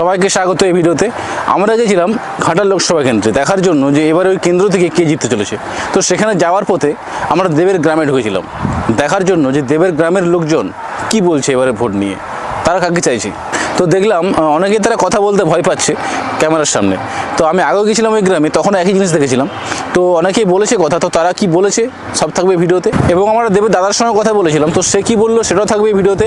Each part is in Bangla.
সবাইকে স্বাগত এই ভিডিওতে। আমরা গেছিলাম ঘাটাল লোকসভা কেন্দ্রে দেখার জন্য যে এবার ওই কেন্দ্র থেকে কে জিততে চলেছে। তো সেখানে যাওয়ার পথে আমরা দেবের গ্রামে ঢুকেছিলাম। দেখার জন্য যে দেবের গ্রামের লোকজন কি বলছে এবারে ভোট নিয়ে, তারা কাকে চাইছে? তো দেখলাম আহ, অনেকে তারা কথা বলতে ভয় পাচ্ছে ক্যামেরার সামনে। তো আমি আগেও গেছিলাম ওই গ্রামে তখন একই জিনিস দেখেছিলাম। তো অনেকেই বলেছে কথা তো তারা কি বলেছে সব থাকবে ভিডিওতে। এবং আমরা দেবের দাদার সঙ্গে কথা বলেছিলাম তো সে কি বলল সেটাও থাকবে ভিডিওতে।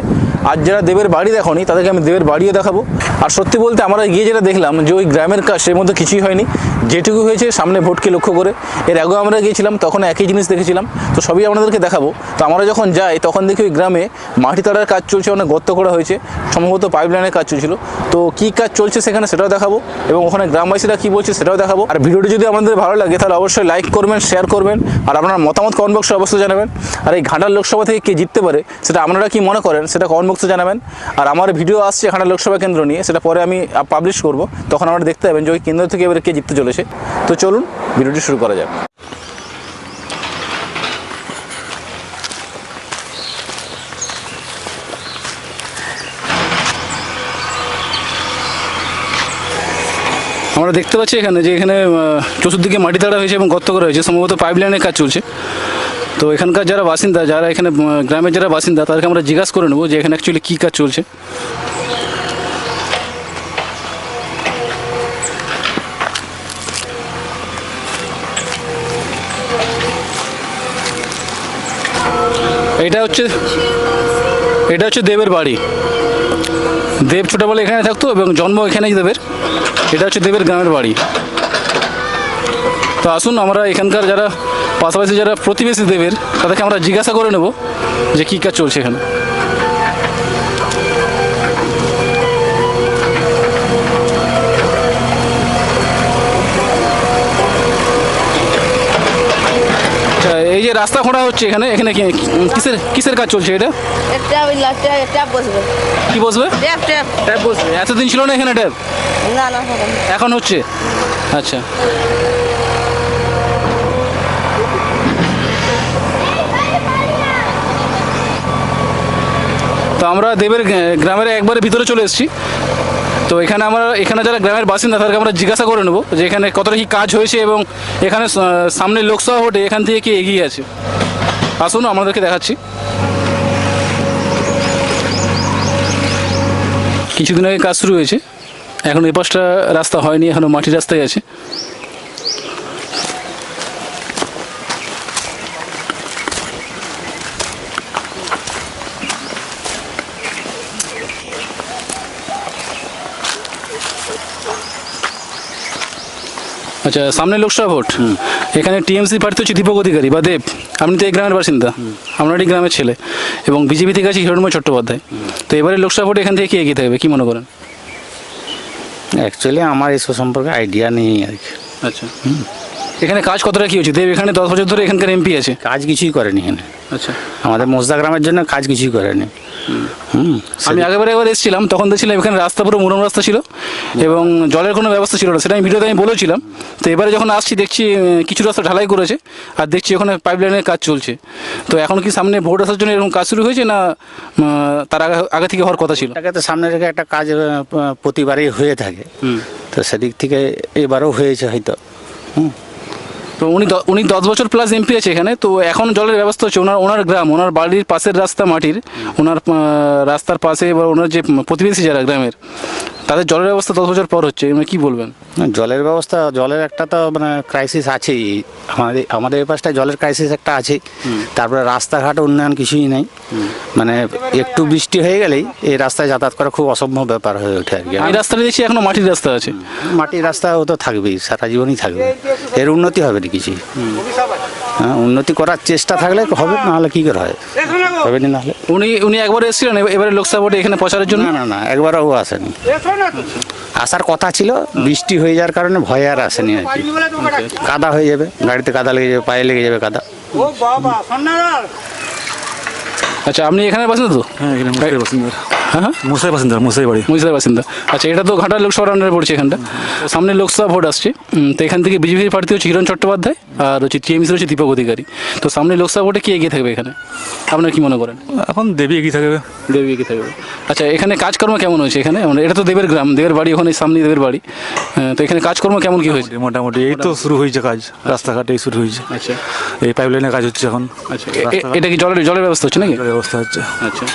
আর যারা দেবের বাড়ি দেখনি তাদেরকে আমি দেবের বাড়িও দেখাবো। আর সত্যি বলতে আমরা গিয়ে যেটা দেখলাম যে ওই গ্রামের কাজ সের মধ্যে কিছুই হয়নি। যেটুকু হয়েছে সামনে ভোটকে লক্ষ্য করে। এর আগেও আমরা গিয়েছিলাম তখন একই জিনিস দেখেছিলাম। তো সবই আপনাদেরকে দেখাবো। তো আমরা যখন যাই তখন দেখি ওই গ্রামে মাটি তাড়ার কাজ চলছে অনেক গর্ত করা হয়েছে। সম্ভবত পাইপ লাইনের কাজ চলছিল। তো কী কাজ চলছে সেখানে সেটাও দেখাবো এবং ওখানে গ্রামবাসীরা কী বলছে সেটাও দেখাবো। আর ভিডিওটি যদি আমাদের ভালো লাগে, তাহলে অবশ্যই লাইক করবেন শেয়ার করবেন, আর আপনার মতামত কমেন্ট বক্সে অবশ্যই জানাবেন। আর এই ঘাটাল লোকসভা থেকে কে জিততে পারে, সেটা আপনারা কি মনে করেন, সেটা কমেন্ট বক্সে জানাবেন। আর আমার ভিডিও আসছে ঘাটাল লোকসভা কেন্দ্র নিয়ে, সেটা পরে আমি পাবলিশ করব। তখন আপনারা দেখতে পাবেন যে ওই কেন্দ্র থেকে এবারে কে জিততে চলেছে। তো চলুন, ভিডিওটি শুরু করা যাক। আমরা দেখতে পাচ্ছি এখানে যে এখানে চতুর্দিকে মাটি তাড়া হয়েছে এবং গর্ত করা হয়েছে। সম্ভবত পাইপ লাইনের কাজ চলছে। তো এখানকার যারা বাসিন্দা, যারা এখানে গ্রামের যারা বাসিন্দা, তাদেরকে আমরা জিজ্ঞাসা করে নেব যে এখানে অ্যাকচুয়ালি কী কাজ চলছে। এটা হচ্ছে এটা হচ্ছে দেবের বাড়ি। দেব ছোটোবেলা এখানে থাকতো এবং জন্ম এখানেই দেবের। এটা হচ্ছে দেবের গ্রামের বাড়ি। তো আসুন আমরা এখানকার যারা পাশাপাশি যারা প্রতিবেশী দেবের, তাদেরকে আমরা জিজ্ঞাসা করে নেব যে কী কাজ চলছে এখানে। এই যে রাস্তা খোঁড়া হচ্ছে এখানে এখানে কিসের কিসের কাজ চলছে এটা? একটা ওই ট্যাপ বসবে। কি বসবে? Tap tap. ট্যাপ বসবে। এতদিন ছিল না এখানে ট্যাপ? না না এখন হচ্ছে? আচ্ছা। তো আমরা দেবের গ্রামের একবারে ভিতরে চলে এসেছি। তো এখানে আমরা, এখানে যারা গ্রামের বাসিন্দা, তাদেরকে আমরা জিজ্ঞাসা করে নেব যে এখানে কতটা কি কাজ হয়েছে এবং এখানে সামনে লোকসভা ভোটে এখান থেকে কি এগিয়ে আছে। আসুন, আমাদেরকে দেখাচ্ছি। কিছুদিন আগে কাজ শুরু হয়েছে। এখন পাশটা রাস্তা হয়নি, এখনও মাটির রাস্তায় আছে। আচ্ছা সামনে লোকসভা ভোট। এখানে টিএমসি প্রার্থী হচ্ছে দীপক অধিকারী বা দেব। আপনি তো এই গ্রামের বাসিন্দা। আপনারই গ্রামের ছেলে। এবং বিজেপি থেকে আছে হিরণময় চট্টোপাধ্যায়। তো এবারে লোকসভা ভোট এখান থেকে কি এগিয়ে থাকবে? কী মনে করেন? অ্যাকচুয়ালি আমার এসব সম্পর্কে আইডিয়া নেই আর কি। আচ্ছা। এখানে কাজ কতটা কি হচ্ছে দেব এখানে দশ বছর ধরে এখানকার এমপি আছে। কাজ কিছুই করেনি এখানে। আচ্ছা। আমাদের মোজদা গ্রামের জন্য কাজ কিছুই করেনি। হুম। আমি আগেবার একবার এসেছিলাম তখন দেখছিলাম এখানে রাস্তা পুরো মুরম রাস্তা ছিল এবং জলের কোনো ব্যবস্থা ছিল না। সেটা আমি ভিডিওতে আমি বলেছিলাম। তো এবারে যখন আসছি দেখছি কিছু রাস্তা ঢালাই করেছে আর দেখছি ওখানে পাইপ লাইনের কাজ চলছে। তো এখন কি সামনে ভোট আসার জন্য এরকম কাজ শুরু হয়েছে না তার আগে আগে থেকে হওয়ার কথা ছিল? তো সামনে রেখে একটা কাজ প্রতিবারই হয়ে থাকে। তো সেদিক থেকে এবারও হয়েছে হয়তো। হুম। তো উনি উনি দশ বছর প্লাস এমপি আছে এখানে, তো এখন জলের ব্যবস্থা হচ্ছে, ওনার ওনার গ্রাম, ওনার বাড়ির পাশের রাস্তা মাটির, ওনার রাস্তার পাশে বা ওনার যে প্রতিবেশী যারা গ্রামের তাদের জলের ব্যবস্থা দশ বছর পর হচ্ছে মানে কি বলবেন? জলের ব্যবস্থা জলের একটা তো মানে ক্রাইসিস আছেই। আমাদের আমাদের এই পাশটায় জলের ক্রাইসিস একটা আছে তারপরে রাস্তাঘাট উন্নয়ন কিছুই নেই। মানে একটু বৃষ্টি হয়ে গেলেই এই রাস্তায় যাতায়াত করা খুব অসম্ভব ব্যাপার হয়ে ওঠে আর কি। এই রাস্তাটা দেখছি এখনও মাটির রাস্তা আছে। মাটির রাস্তা ও তো থাকবেই সারা জীবনই থাকবে। এর উন্নতি হবে না কিছু হ্যাঁ উন্নতি করার চেষ্টা থাকলে হবে নাহলে কি করে হয়? হবে না নাহলে। উনি উনি একবার এসেছিলেন এবারে লোকসভা ভোটে এখানে প্রচারের জন্য? না না না একবারও ও আসেনি। আসার কথা ছিল বৃষ্টি হয়ে যাওয়ার কারণে ভয় আর আসেনি আর কি। কাদা হয়ে যাবে গাড়িতে কাদা লেগে যাবে পায়ে লেগে যাবে কাদা। আচ্ছা আপনি এখানে বসেন তো? হ্যাঁ এখানে বসেন। বাসিন্দা হ্যাঁ? মুসাই বাসিন্দা মুসাই বাড়ি। মহিষার বাসিন্দা। আচ্ছা এটা তো ঘাটা লোকসভার আন্ডারে পড়ছে এখানটা সামনে লোকসভা ভোট আসছে। তো এখান থেকে বিজেপির প্রার্থী হচ্ছে হিরণ চট্টোপাধ্যায় আর হচ্ছে টিএমসি হচ্ছে দীপক অধিকারী। তো সামনে লোকসভা ভোটে কে এগিয়ে থাকবে এখানে? আপনার কি মনে করেন? এখন দেবী এগিয়ে থাকবে। দেবী এগিয়ে থাকবে। আচ্ছা এখানে কাজকর্ম কেমন হয়েছে এখানে? মানে এটা তো দেবের গ্রাম দেবের বাড়ি ওখানে সামনে দেবের বাড়ি। তো এখানে কাজকর্ম কেমন কি হয়েছে? মোটামুটি এই তো শুরু হয়েছে কাজ। রাস্তাঘাট এই শুরু হয়েছে। আচ্ছা। এই পাইপ লাইনের কাজ হচ্ছে এখন। আচ্ছা এটা কি জলের জলের ব্যবস্থা হচ্ছে নাকি? জলের ব্যবস্থা হচ্ছে। আচ্ছা।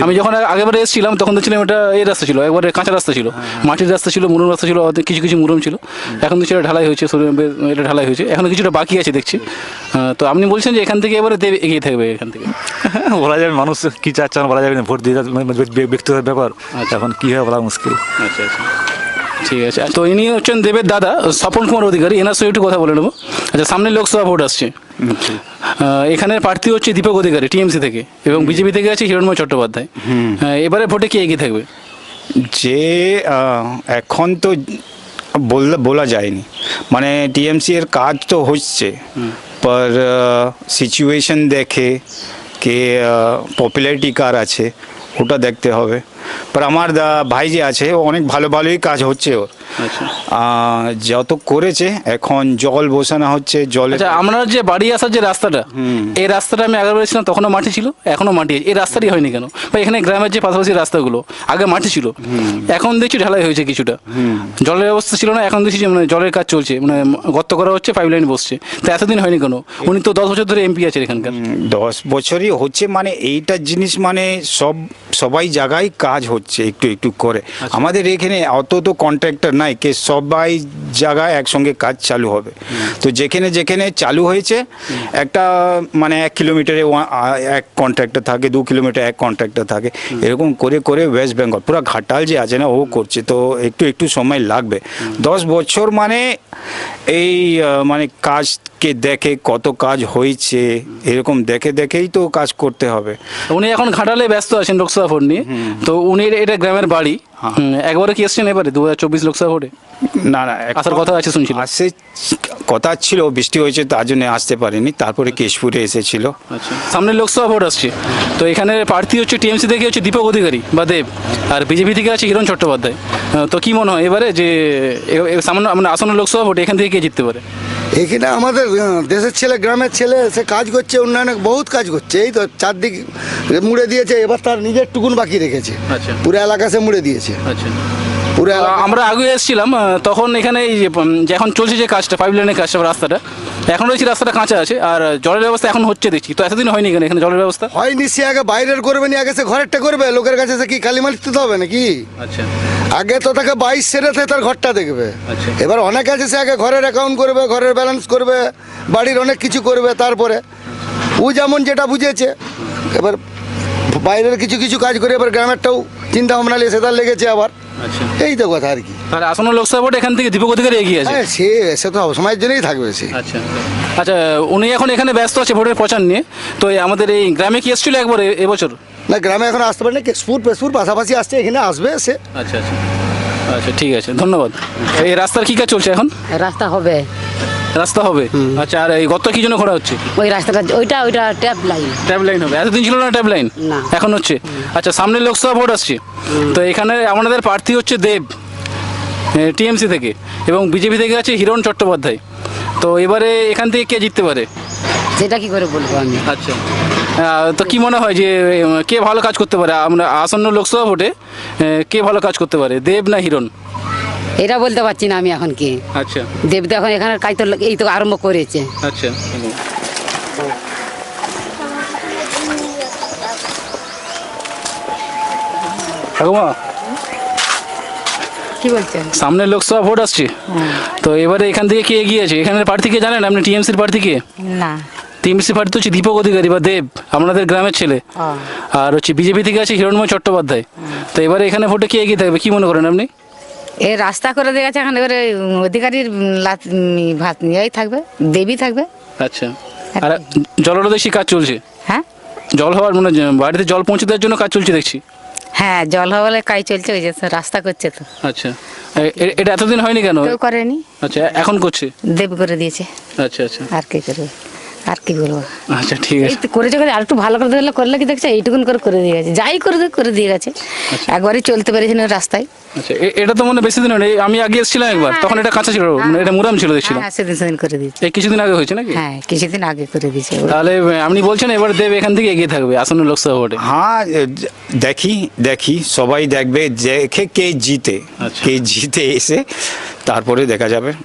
আমি যখন আগে- আগেবারে এসেছিলাম তখন দেখছিলাম এটা এই রাস্তা ছিল একবারে কাঁচা রাস্তা ছিল। মাটির রাস্তা ছিল মুরুম রাস্তা ছিল কিছু কিছু মুরুম ছিল। এখন তো সেটা ঢালাই হয়েছে এটা ঢালাই হয়েছে। এখন কিছুটা বাকি আছে দেখছি। তো আপনি বলছেন যে এখান থেকে এবারে দেবে এগিয়ে থাকবে এখান থেকে। বলা যাবে মানুষ কি চাচ্ছে না বলা যাবে না ভোট দিয়ে মানে ব্য- ব্যক্তিগত ব্যাপার। এখন কী হয় বলা মুশকিল। আচ্ছা আচ্ছা। ঠিক আছে। তো ইনি হচ্ছেন দেবের দাদা স্বপন কুমার অধিকারী। এনার সঙ্গে একটু কথা বলে নেব। আচ্ছা সামনে লোকসভা ভোট আসছে। এখানের প্রার্থী হচ্ছে দীপক অধিকারী টিএমসি থেকে। এবং বিজেপি থেকে আছে হিরণময় চট্টোপাধ্যায়। এবারে ভোটে কে এগিয়ে থাকবে? যে এখন তো বললে বলা যায়নি। মানে টিএমসি এর কাজ তো হচ্ছে। পর সিচুয়েশন দেখে কে পপুলারিটি কার আছে। ওটা দেখতে হবে। পর আমার ভাই যে আছে, ও অনেক ভালো ভালোই কাজ হচ্ছে ওর। যত করেছে এখন জল বসানো হচ্ছে জল আচ্ছা আমরা যে বাড়ি আসার যে রাস্তাটা এই রাস্তাটা আমি আগে বলেছিলাম তখনও মাটি ছিল এখনও মাটি এই রাস্তাটি হয়নি কেন? বা এখানে গ্রামের যে পাশাপাশি রাস্তাগুলো আগে মাটি ছিল। এখন দেখছি ঢালাই হয়েছে কিছুটা। জলের ব্যবস্থা ছিল না এখন দেখছি যে মানে জলের কাজ চলছে মানে গর্ত করা হচ্ছে পাইপ লাইন বসছে। তো এতদিন হয়নি কেন? উনি তো দশ বছর ধরে এমপি আছেন এখানকার। দশ বছরই হচ্ছে মানে এইটা জিনিস মানে সব সবাই জায়গায় কাজ হচ্ছে একটু একটু করে। আমাদের এখানে অত তো কন্ট্রাক্টর নাই, কে সবাই জায়গায় একসঙ্গে কাজ চালু হবে। তো যেখানে যেখানে চালু হয়েছে, একটা মানে এক কিলোমিটারে এক কন্ট্রাক্টর থাকে, দু কিলোমিটার এক কন্ট্রাক্টর থাকে, এরকম করে করে ওয়েস্ট বেঙ্গল পুরো ঘাটাল যে আছে না, ও করছে। তো একটু একটু সময় লাগবে। দশ বছর মানে এই মানে মানে কাজকে দেখে কত কাজ হয়েছে এরকম দেখে দেখেই তো কাজ করতে হবে। উনি এখন ঘাটালে ব্যস্ত আছেন লোকসভা ভোট নিয়ে। তো উনি এটা গ্রামের বাড়ি। একবারে কি এসছেন এবারে দু হাজার চব্বিশ লোকসভা ভোটে? না না আসার কথা আছে শুনছিলাম। আসে কথা ছিল বৃষ্টি হয়েছে তার জন্য আসতে পারেনি। তারপরে কেশপুরে এসেছিল। আচ্ছা। সামনে লোকসভা ভোট আসছে। তো এখানে প্রার্থী হচ্ছে টিএমসি থেকে হচ্ছে দীপক অধিকারী বা দেব আর বিজেপি থেকে আছে হিরণ চট্টোপাধ্যায়। তো কি মনে হয় এবারে যে সামান্য মানে আসন্ন লোকসভা ভোট এখান থেকে কে জিততে পারে? এখানে আমাদের দেশের ছেলে গ্রামের ছেলে সে কাজ করছে উন্নয়নে বহুত কাজ করছে। এই তো চারদিক মুড়ে দিয়েছে এবার তার নিজের টুকুন বাকি রেখেছে। আচ্ছা। পুরো এলাকা সে মুড়ে দিয়েছে। আচ্ছা। পুরো আমরা আগে এসেছিলাম তখন এখানে এই যে এখন চলছে যে কাজটা পাইপ লাইনের কাজটা রাস্তাটা এখন দেখছি রাস্তাটা কাঁচা আছে আর জলের ব্যবস্থা এখন হচ্ছে দেখছি। তো এতদিন হয়নি কেন এখানে জলের ব্যবস্থা? হয়নি সে আগে বাইরের করবে নি আগে সে ঘরেরটা করবে লোকের কাছে সে কি কালি মালিক দিতে হবে নাকি? আচ্ছা। আগে তো তাকে বাইশ সেরেতে তার ঘরটা দেখবে। আচ্ছা। এবার অনেক আছে সে আগে ঘরের অ্যাকাউন্ট করবে ঘরের ব্যালেন্স করবে বাড়ির অনেক কিছু করবে তারপরে। ও যেমন যেটা বুঝেছে এবার বাইরের কিছু কিছু কাজ করে এবার গ্রামেরটাও চিন্তা ভাবনা নিয়ে সেটার লেগেছে আবার। আচ্ছা। এই তো কথা আর কি। তাহলে আসন্ন লোকসভা ভোট এখান থেকে দীপক অধিকারী এগিয়ে আছে? হ্যাঁ সে সে তো সময়ের জন্যই থাকবে সে। আচ্ছা। আচ্ছা উনি এখন এখানে ব্যস্ত আছে ভোটের প্রচার নিয়ে। তো এই আমাদের এই গ্রামে কি এসেছিল একবার এবছর? না গ্রামে এখন আসতে পারে না কেশপুর পেশপুর পাশাপাশি আসছে এখানে আসবে সে। আচ্ছা আচ্ছা। আচ্ছা ঠিক আছে ধন্যবাদ। এই রাস্তার কি কাজ চলছে এখন? রাস্তা হবে। রাস্তা হবে? আচ্ছা আর এই গর্ত কি জন্য খোঁড়া হচ্ছে? ওই রাস্তাটা ওইটা ওইটা ট্যাপ লাইন। ট্যাব লাইন হবে। এতদিন ছিল না ট্যাব লাইন? না। এখন হচ্ছে? আচ্ছা সামনে লোকসভা ভোট আসছে। তো এখানে আমাদের প্রার্থী হচ্ছে দেব টিএমসি থেকে এবং বিজেপি থেকে আছে হিরণ চট্টোপাধ্যায়। তো এবারে এখান থেকে কে জিততে পারে? সেটা কি করে বলব আমি? আচ্ছা। তো কি মনে হয় যে কে ভালো কাজ করতে পারে? আমরা আসন্ন লোকসভা ভোটে কে ভালো কাজ করতে পারে? দেব না হিরণ? এটা বলতে পারছি না আমি এখন কি। আচ্ছা। দেব তো এখন এখানে কাজ তো এই তো আরম্ভ করেছে। আচ্ছা ঠাকুমা? কি বলছেন? সামনে লোকসভা ভোট আসছে। তো এবারে এখান থেকে কে এগিয়ে আছে? এখানের প্রার্থী কে জানেন? আপনি টিএমসির প্রার্থী কে? না। টিএমসি প্রার্থী হচ্ছে দীপক অধিকারী বা দেব আপনাদের গ্রামের ছেলে। আর হচ্ছে বিজেপি থেকে আছে হিরণময় চট্টোপাধ্যায়। তো এবারে এখানে ভোটে কে এগিয়ে থাকবে কি মনে করেন আপনি? এই রাস্তা করে দিয়ে গেছে এখানে করে অধিকারীর ভাত নিয়েই থাকবে দেবী থাকবে। আচ্ছা। আর জলরোদেশী কাজ চলছে। হ্যাঁ? জল হওয়ার মানে বাড়িতে জল পৌঁছে দেওয়ার জন্য কাজ চলছে দেখছি। হ্যাঁ জল হওয়ালে কাজ চলছে ওই যে রাস্তা করছে তো। আচ্ছা। এ- এ- এটা এতদিন হয়নি কেন? করেনি। আচ্ছা এখন করছে? দেব করে দিয়েছে। আচ্ছা আচ্ছা। আর কে করবে? আর কি বলব। আচ্ছা ঠিক আছে। তো করেছে করে আর একটু ভালো করে দিলে করলে কি দেখছে? এইটুকুন করে করে দিয়ে গেছে। যাই করে দিয়ে করে দিয়ে গেছে। একবারই চলতে পেরেছি না রাস্তায়। আচ্ছা এটা তো মনে হয় বেশি দিন হয়নি। আমি আগে এসেছিলাম একবার তখন এটা কাঁচা ছিল মানে এটা মুরাম ছিল দেখছিলাম। হ্যাঁ সেদিন সেদিন করে দিয়েছে। এই কিছুদিন আগে হয়েছে নাকি? হ্যাঁ কিছুদিন আগে করে দিয়েছে তাহলে আপনি বলছেন এবার দেব এখান থেকে এগিয়ে থাকবে আসন্ন লোকসভা ভোটে। হ্যাঁ দেখি দেখি সবাই দেখবে দেখে কে জিতে। আচ্ছা। কে জিতে এসে তারপরে দেখা যাবে।